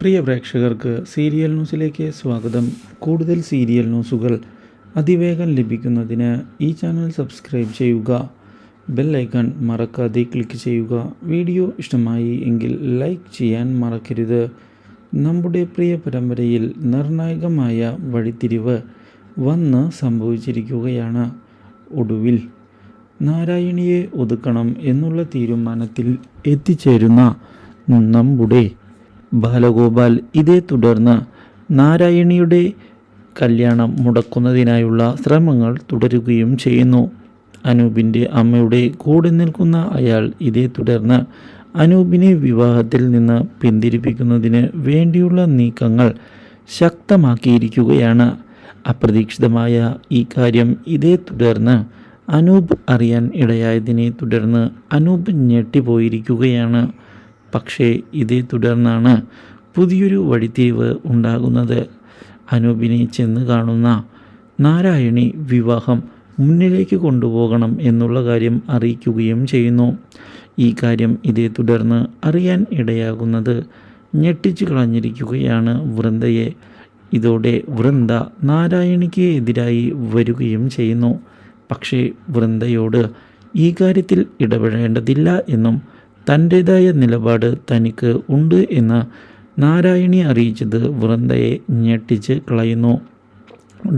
പ്രിയ പ്രേക്ഷകർക്ക് സീരിയൽ ന്യൂസിലേക്ക് സ്വാഗതം. കൂടുതൽ സീരിയൽ ന്യൂസുകൾ അതിവേഗം ലഭിക്കുന്നതിന് ഈ ചാനൽ സബ്സ്ക്രൈബ് ചെയ്യുക. ബെൽ ഐക്കൺ മറക്കാതെ ക്ലിക്ക് ചെയ്യുക. വീഡിയോ ഇഷ്ടമായി എങ്കിൽ ലൈക്ക് ചെയ്യാൻ മറക്കരുത്. നമ്മുടെ പ്രിയ പരമ്പരയിൽ നിർണായകമായ വഴിത്തിരിവ് വന്ന് സംഭവിച്ചിരിക്കുകയാണ് ഒടുവിൽ. നാരായണിയെ ഒതുക്കണം എന്നുള്ള തീരുമാനത്തിൽ എത്തിച്ചേരുന്ന നമ്മുടെ ബാലഗോപാൽ ഇതേ തുടർന്ന് നാരായണിയുടെ കല്യാണം മുടക്കുന്നതിനായുള്ള ശ്രമങ്ങൾ തുടരുകയും ചെയ്യുന്നു. അനൂപിന്റെ അമ്മയുടെ കൂടെ നിൽക്കുന്ന അയാൾ ഇതേ തുടർന്ന് അനൂപിനെ വിവാഹത്തിൽ നിന്ന് പിന്തിരിപ്പിക്കുന്നതിന് വേണ്ടിയുള്ള നീക്കങ്ങൾ ശക്തമാക്കിയിരിക്കുകയാണ്. അപ്രതീക്ഷിതമായ ഈ കാര്യം ഇതേ തുടർന്ന് അനൂപ് അറിയാൻ ഇടയായതിനെ തുടർന്ന് അനൂപ് ഞെട്ടിപ്പോയിരിക്കുകയാണ്. പക്ഷേ ഇതേ തുടർന്നാണ് പുതിയൊരു വഴിത്തിരിവ് ഉണ്ടാകുന്നത്. അനൂപിനെ ചെന്ന് കാണുന്ന നാരായണി വിവാഹം മുന്നിലേക്ക് കൊണ്ടുപോകണം എന്നുള്ള കാര്യം അറിയിക്കുകയും ചെയ്യുന്നു. ഈ കാര്യം ഇതേ തുടർന്ന് അറിയാൻ ഇടയാകുന്നത് ഞെട്ടിച്ചു കളഞ്ഞിരിക്കുകയാണ് വൃന്ദയെ. ഇതോടെ വൃന്ദ നാരായണിക്ക് എതിരായി വരികയും ചെയ്യുന്നു. പക്ഷേ വൃന്ദയോട് ഈ കാര്യത്തിൽ ഇടപെടേണ്ടതില്ല എന്നും തന്റേതായ നിലപാട് തനിക്ക് ഉണ്ട് എന്ന് നാരായണി അറിയിച്ചത് വൃന്ദയെ ഞെട്ടിച്ച് കളയുന്നു.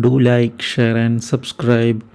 Do like share and subscribe